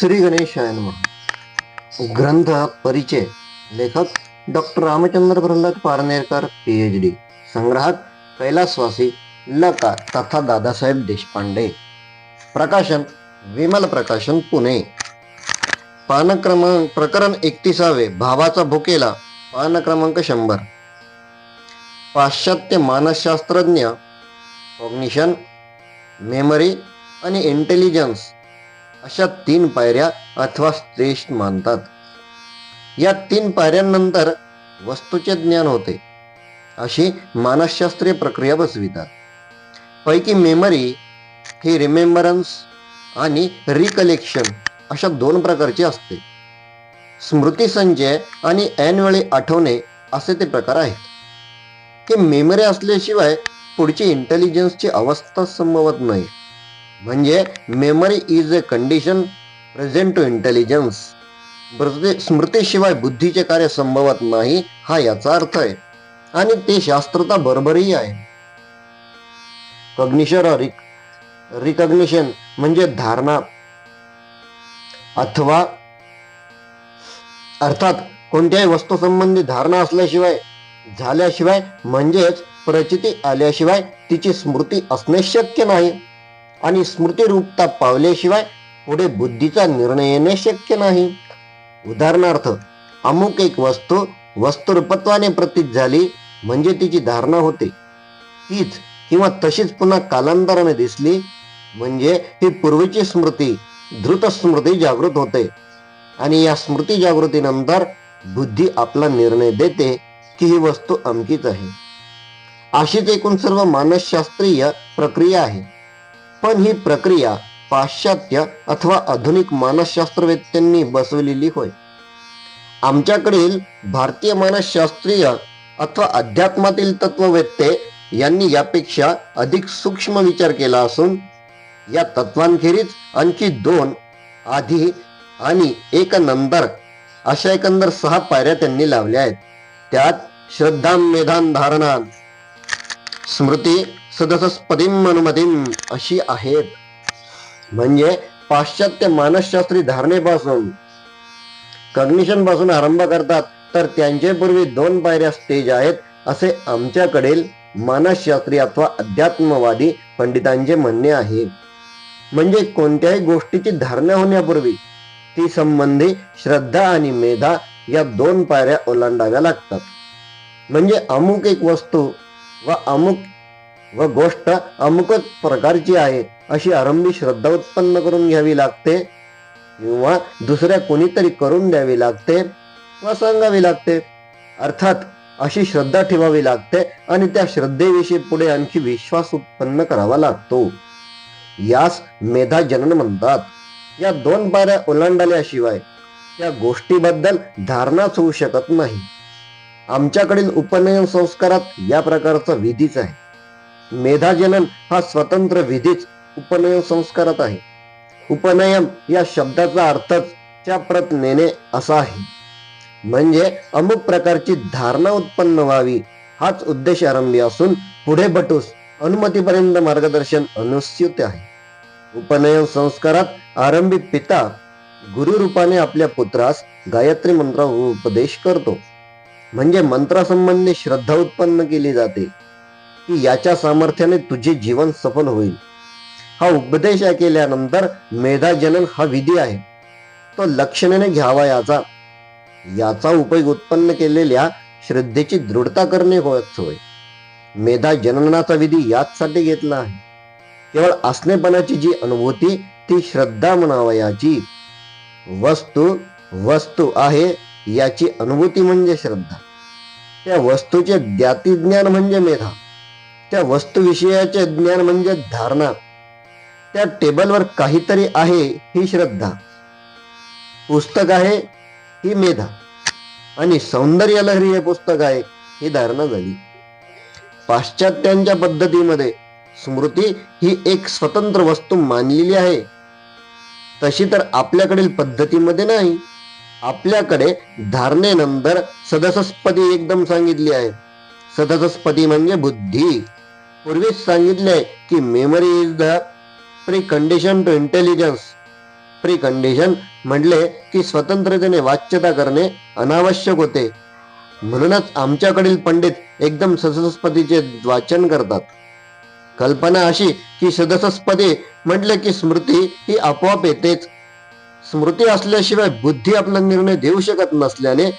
श्री गणेशाय ग्रंथ परिचय लेखक doctor Ramchandra Pralhad Parnerkar PH D संग्राहक कैलासवासी लका तथा दादासाहेब देशपांडे. प्रकाशन विमल प्रकाशन पुणे. पान क्रमांक प्रकरण एकतीसावे भावाचा भुकेला पान क्रमांक शंभर. पाश्चात्य मानसशास्त्रज्ञ कॉग्निशन मेमरी आणि इंटेलिजन्स अशा तीन पायऱ्या अथवा श्रेष्ठ मानतात. या तीन पायऱ्यांनंतर वस्तूचे ज्ञान होते. अशी मानसशास्त्रीय प्रक्रिया बसवितात. पैकी मेमरी ही रिमेंबरन्स आणि रिकलेक्शन अशा दोन प्रकारची असते. स्मृती संचय आणि ऐनवेळी आठवणे असे ते प्रकार आहेत. की मेमरी असल्याशिवाय पुढची इंटेलिजन्सची अवस्था संभवत नाही. म्हणजे memory is a condition present to intelligence स्मृतीशिवाय बुद्धीचे कार्य संभवत नाही हा याचा अर्थ आहे. आणि ते शास्त्रता बरोबरही आहे. कग्निशन रिकग्निशन म्हणजे धारणा अथवा अर्थात कोणत्याही वस्तू संबंधी धारणा असल्याशिवाय झाल्याशिवाय म्हणजेच प्रचिती आल्याशिवाय तिची स्मृती असणे शक्य नाही. आणि स्मृतिरूपता पावल्याशिवाय पुढे बुद्धीचा निर्णय येणे शक्य नाही. उदाहरणार्थ अमुक एक वस्तू वस्तुरूपत्वाने प्रतीत झाली म्हणजे तिची धारणा होते. तीच किंवा तशीच पुन्हा कालांतराने दिसली म्हणजे ही पूर्वीची स्मृती द्रुत स्मृती जागृत होते. आणि या स्मृती जागृतीनंतर बुद्धी आपला निर्णय देते की ही वस्तू अमकीच आहे. अशीच एकूण सर्व मानसशास्त्रीय प्रक्रिया आहे. पण ही प्रक्रिया पाश्चात्य अथवा आधुनिक मानसशास्त्रवेत्यांनी बसवलेली होय. आमच्याकडील भारतीय मानसशास्त्रीय अथवा अध्यात्मातील तत्ववेत्ते यांनी यापेक्षा अधिक सूक्ष्म विचार केला असून या तत्वांखेरीज आणखी दोन आधी आणि एक नंतर अशा एकंदर सहा पायऱ्या त्यांनी लावल्या आहेत. त्यात श्रद्धा मेधान धारणा. स्मृती सदसस्पदीम अशी आहेत. म्हणजे पाश्चात्य मानसशास्त्री धारणेपासून कग्निशनपासून आरंभ करतात तर त्यांचे पूर्वी दोन पायऱ्या स्टेज आहेत असे आमच्याकडील मानसशास्त्री अथवा अध्यात्मवादी पंडितांचे म्हणणे आहे. म्हणजे कोणत्याही गोष्टीची धारणा होण्यापूर्वी ती संबंधी श्रद्धा आणि मेधा या दोन पायऱ्या ओलांडाव्या लागतात. म्हणजे अमुक एक वस्तू व अमुक व गोष्ट अमुकच प्रकारची आहे अशी आरंभी श्रद्धा उत्पन्न करून घ्यावी लागते. किंवा दुसऱ्या कोणीतरी करून द्यावी लागते व सांगावी लागते. अर्थात अशी श्रद्धा ठेवावी लागते आणि त्या श्रद्धेविषयी पुढे आणखी विश्वास उत्पन्न करावा लागतो. यास मेधा जनन म्हणतात. या दोन पायऱ्या ओलांडल्याशिवाय त्या गोष्टीबद्दल धारणाच होऊ शकत नाही. आमच्याकडील उपनयन संस्कारात या प्रकारचा विधीच आहे. मेधाजनन हा स्वतंत्र विधीच उपनयन संस्कारात आहे. उपनयन या शब्दाचा अर्थच च्या प्रत नेणे असा आहे. म्हणजे अमुक प्रकारची धारणा उत्पन्न व्हावी हाच उद्देश आरंभी असून पुढे बटूस अनुमतीपर्यंत मार्गदर्शन अनुस्यूत आहे. उपनयन संस्कारात आरंभी पिता गुरु रूपाने आपल्या पुत्रास गायत्री मंत्र उपदेश करतो. म्हणजे मंत्रासंबंधी श्रद्धा उत्पन्न केली जाते. की याच्या सामर्थ्याने तुझे जीवन सफल होईल. हा उपदेश केल्यानंतर मेधाजनन हा विधी आहे. तो लक्षणेने घ्यावा याचा. याचा उपयोग उत्पन्न केलेल्या श्रद्धेची दृढता करणे होत होय. मेधा जननाचा विधी याचसाठी घेतला आहे. केवळ असणेपणाची जी अनुभूती ती श्रद्धा म्हणावा याची. वस्तू वस्तू आहे याची अनुभूती म्हणजे श्रद्धा. त्या वस्तूचे ज्ञातिज्ञान म्हणजे मेधा. त्या वस्तूविषयाचे ज्ञान म्हणजे धारणा. त्या टेबलवर काहीतरी आहे ही श्रद्धा. पुस्तक आहे ही मेधा. आणि सौंदर्य लहरी हे पुस्तक आहे ही धारणा झाली. पाश्चात्यांच्या पद्धतीमध्ये स्मृती ही एक स्वतंत्र वस्तू मानलेली आहे. तशी तर आपल्याकडील पद्धतीमध्ये नाही. आपल्याकडे धारणेनंतर सदसस्पदी एकदम सांगितली आहे. सदसस्पदी म्हणजे बुद्धी. पूर्वीच सांगितले की memory is the precondition to intelligence precondition म्हटले की स्वतंत्रतेने वाच्यता करणे अनावश्यक होते. म्हणूनच आमच्याकडील पंडित एकदम सदसस्पतीचे वाचन करतात. कल्पना अशी की सदसस्पती म्हटले की स्मृती ही आपोआप येतेच. स्मृती असल्याशिवाय बुद्धी आपला निर्णय देऊ शकत नसल्याने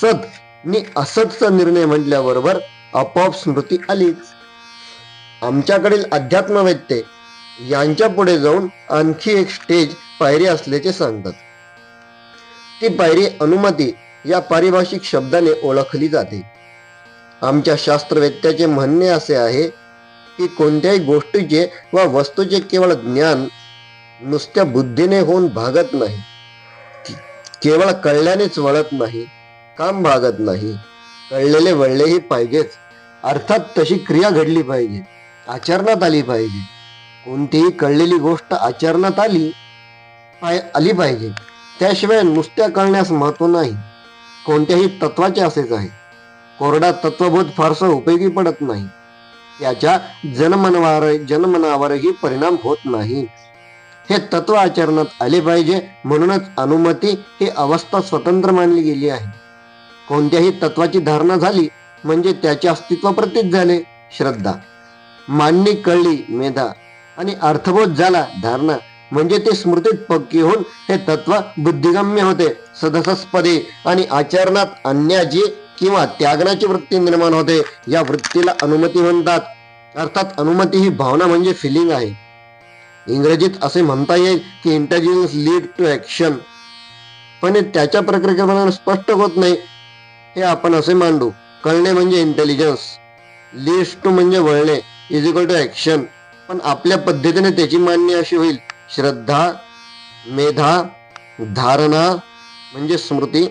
सद नि असतचा निर्णय म्हटल्याबरोबर आपोआप स्मृती आलीच. आमच्याकडील अध्यात्मवेत्ते यांच्या पुढे जाऊन आणखी एक स्टेज पायरी असल्याचे सांगतात. ती पायरी अनुमती या पारिभाषिक शब्दाने ओळखली जाते. आमच्या शास्त्रवेत्याचे म्हणणे असे आहे की कोणत्याही गोष्टीचे वा वस्तूचे केवळ ज्ञान नुसत्या बुद्धीने होऊन भागत नाही. केवळ कळल्यानेच वळत नाही काम भागत नाही. कळलेले वळलेही पाहिजेच. अर्थात तशी क्रिया घडली पाहिजे. आचरणात आली पाहिजे. कोणतीही कळलेली गोष्ट आचरणात आली पाय आली पाहिजे. त्याशिवाय नुसत्या कळण्यास महत्त्व नाही. कोणत्याही तत्वाचे असेच आहे. कोरडा तत्वबोध फारसा उपयोगी पडत नाही. त्याच्या जनमनवार जनमनावरही परिणाम होत नाही. हे तत्व आचरणात आले पाहिजे म्हणूनच अनुमती ही अवस्था स्वतंत्र मानली गेली आहे. कोणत्याही तत्वाची धारणा झाली म्हणजे त्याचे अस्तित्व प्रतीत झाले. श्रद्धा. मांडणी कळली मेधा. आणि अर्थबोध झाला धारणा. म्हणजे ते स्मृतीत पक्की होऊन हे तत्व बुद्धिगम्य होते सदसस्पदी आणि आचरणात आणण्याची किंवा त्यागनाची वृत्ती निर्माण होते. या वृत्तीला अनुमती म्हणतात. अर्थात अनुमती ही भावना म्हणजे फिलिंग आहे. इंग्रजीत असे म्हणता येईल की इंटेलिजन्स लीड टू ऍक्शन पण हे त्याच्या प्रक्रियेप्रमाणे स्पष्ट होत नाही. हे आपण असे मांडू. कळणे म्हणजे इंटेलिजन्स लीड्स टू म्हणजे वळणे. इज इक्वल टू ऍक्शन पण आपल्या पद्धतीने त्याची मान्य अशी होईल. श्रद्धा मेधा धारणा म्हणजे स्मृती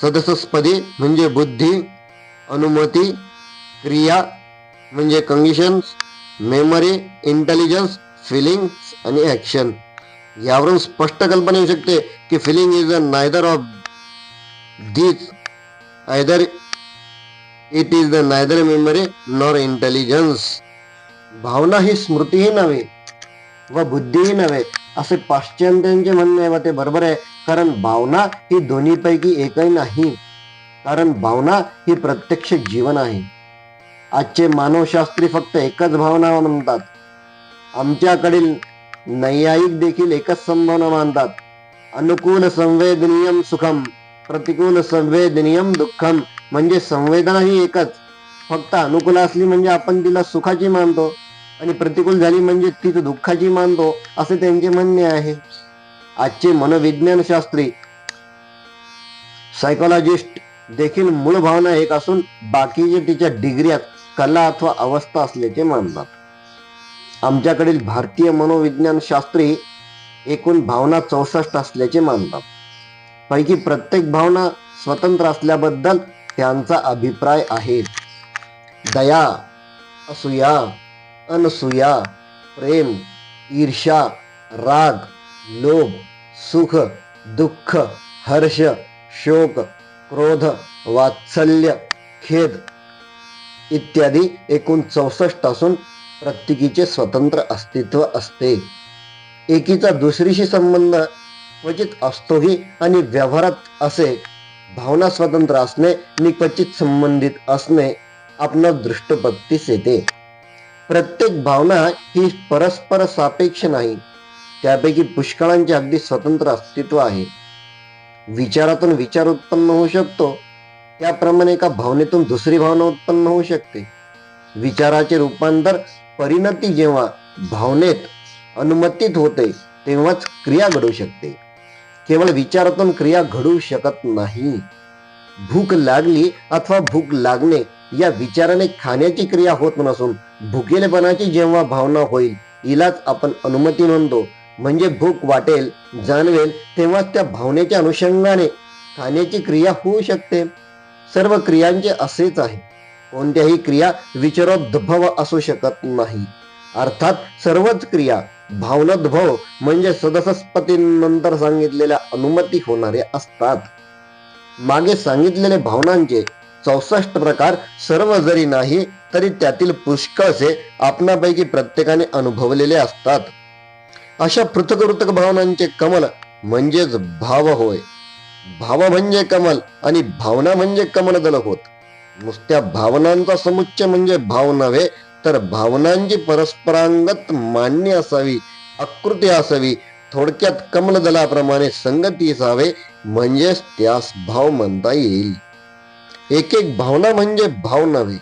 सदसस्पदी म्हणजे बुद्धी अनुमती क्रिया म्हणजे कंडिशन्स मेमरी इंटेलिजन्स फिलिंग्स आणि ॲक्शन यावरून स्पष्ट कल्पना येऊ शकते की feeling is a neither of these either it is the neither memory nor intelligence भावना ही स्मृतीही नव्हे व बुद्धीही नव्हे असे पाश्चात्यांचे म्हणणे आहे व ते बरोबर आहे. कारण भावना ही दोन्हीपैकी एकही नाही. कारण भावना ही प्रत्यक्ष जीवन आहे. आजचे मानवशास्त्री फक्त एकच भावना म्हणतात आमच्याकडील नैयायिक देखील एकच संभावना मानतात. अनुकूल संवेदनीयम सुखम प्रतिकूल संवेदनीयम दुःखम म्हणजे संवेदना ही एकच. फक्त अनुकूल असली म्हणजे आपण तिला सुखाची मानतो. आणि प्रतिकूल झाली म्हणजे तीच दुःखाची मानतो असे त्यांचे म्हणणे आहे. आजचे मनोविज्ञान शास्त्री सायकोलॉजिस्ट देखील मूळ भावना एक असून बाकीचे तिच्या डिग्र्यात कला अथवा अवस्था असल्याचे मानतात. आमच्याकडील भारतीय मनोविज्ञान शास्त्री एकूण भावना चौसष्ट असल्याचे मानतात. पैकी प्रत्येक भावना स्वतंत्र असल्याबद्दल त्यांचा अभिप्राय आहे. दया असूया अनसूया प्रेम ईर्षा राग लोभ सुख दुःख हर्ष शोक क्रोध वात्सल्य खेद इत्यादी एकूण चौसष्ट असून प्रत्येकीचे स्वतंत्र अस्तित्व असते. एकीचा दुसरीशी संबंध क्वचित असतोही आणि व्यवहारात असे भावना स्वतंत्र असणे आणि क्वचित संबंधित असणे आपण दृष्टपत्तीस येते. प्रत्येक भावना ही परस्पर सापेक्ष नाही. त्यापैकी पुष्कळांचे अगदी स्वतंत्र अस्तित्व आहे. विचारातून विचार उत्पन्न होऊ शकतो. त्याप्रमाणे एका भावनेतून दुसरी भावना उत्पन्न होऊ शकते. विचाराचे रूपांतर परिणती जेव्हा भावनेत अनुमतीत होते तेव्हाच क्रिया घडू शकते. केवळ विचारातून क्रिया घडू शकत नाही. भूक लागली अथवा भूक लागणे या विचाराने खाण्याची क्रिया होत नसून भुकेलेपणाची जेव्हा भावना होईल इलाच आपण अनुमती म्हणतो. म्हणजे भूक वाटेल जाणवेल तेव्हाच त्या भावनेच्या अनुषंगाने खाण्याची क्रिया होऊ शकते. सर्व क्रियांचे असेच आहे. कोणत्याही क्रिया विचारोद्भव असू शकत नाही. अर्थात सर्वच क्रिया भावनोद्भव म्हणजे सदसस्पतींनंतर सांगितलेल्या अनुमती होणारे असतात. मागे सांगितलेले भावनांचे चौसष्ट प्रकार सर्व जरी नाही तरी त्यातील पुष्कळसे आपणापैकी प्रत्येकाने अनुभवलेले असतात. अशा पृथक पृथक भावनांचे कमल म्हणजेच भाव होय. भाव म्हणजे कमल आणि भावना म्हणजे कमलदल होत. नुसत्या भावनांचा समुच्चय म्हणजे भाव नव्हे तर भावनांची परस्परांगत मान्य असावी आकृती असावी थोडक्यात कमलदलाप्रमाणे संगती असावे म्हणजेच त्यास भाव म्हणता येईल. एक एक भावना म्हणजे भाव नव्हे.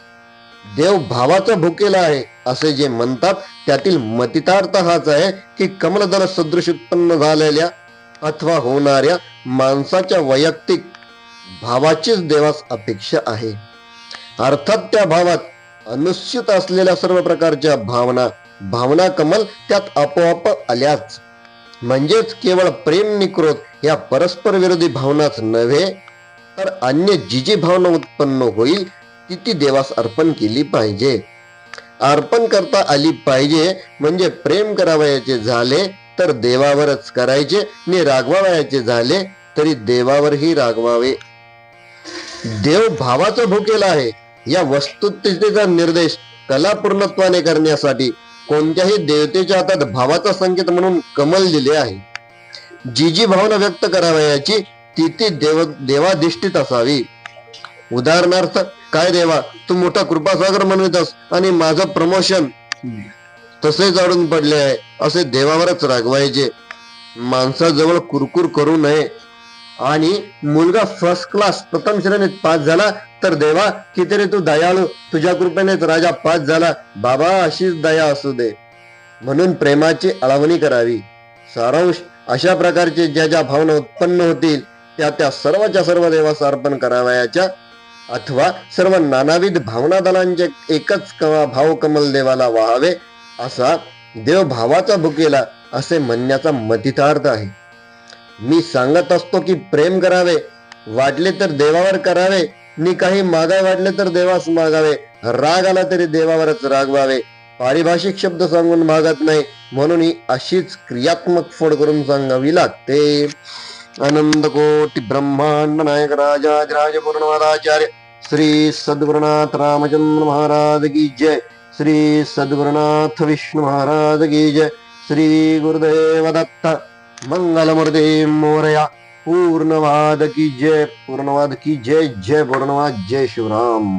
देव भावाचा भुकेला आहे असे जे म्हणतात त्यातील मतितार्थ हाच आहे की कमलदल सदृश उत्पन्न झालेल्या अथवा होणाऱ्या माणसाच्या वैयक्तिक भावाचीच देवास अपेक्षा आहे. अर्थात त्या भावात अनुस्यूत असलेल्या सर्व प्रकारच्या भावना भावना कमल त्यात आपोआप आल्याच. म्हणजेच केवळ प्रेम निक्रोध या परस्पर विरोधी भावनाच नव्हे तर अन्य जी जी भावना उत्पन्न होईल ती ती देवास अर्पण केली पाहिजे. अर्पण करता आली पाहिजे म्हणजे प्रेम करावयाचे झाले तर देवावरच करायचे. आणि रागवावयाचे झाले तरी देवावरही रागवावे. देव भावाचा भुकेला आहे या वस्तुस्थितीचा निर्देश कला पूर्णत्वाने करण्यासाठी कोणत्याही देवतेच्या हातात भावाचा संकेत म्हणून कमल दिले आहे. जी जी भावना व्यक्त करावयाची ती ती देव देवाधिष्ठित असावी. उदाहरणार्थ काय देवा तू मोठा कृपासागर म्हणतस आणि माझं प्रमोशन तसे जाडून पडले आहे असे देवावरच रागवायचे. माणसाजवळ कुरकुर करू नये. आणि मुलगा फर्स्ट क्लास प्रथम श्रेणीत पास झाला तर देवा कितीतरी तू दयाळू तुझ्या कृपेनेच राजा पास झाला. बाबा अशीच दया असू दे. म्हणून प्रेमाची अळवणी करावी. सारांश अशा प्रकारचे ज्या ज्या भावना उत्पन्न होतील त्या त्या सर्वच्या सर्व देवास अर्पण करावयाच्या अथवा सर्व नानाविध भावना दलांचे एकच कवा भाव कमल देवाला वाहावे असा देव भावाचा भुकेला असे म्हणण्याचा मतितार्थ आहे. मी सांगत असतो की प्रेम करावे वाटले तर देवावर करावे मी काही मागाय वाटले तर देवास मागावे राग आला तरी देवावरच रागवावे पारिभाषिक शब्द सांगून मागत नाही म्हणून ही अशीच क्रियात्मक फोड करून सांगावी लागते. आनंद कोटी ब्रह्मांड नायक राजाधिराज पूर्णवादाचार्य श्री सद्गुरुनाथ रामचंद्र महाराज की जय। श्री सद्गुरुनाथ विष्णू महाराज की जय। श्री गुरुदेव दत्त मंगलमूर्ती मोरया पूर्णवाद की जय पूर्णवाद की जय जय पूर्णवाद जय शिवराम।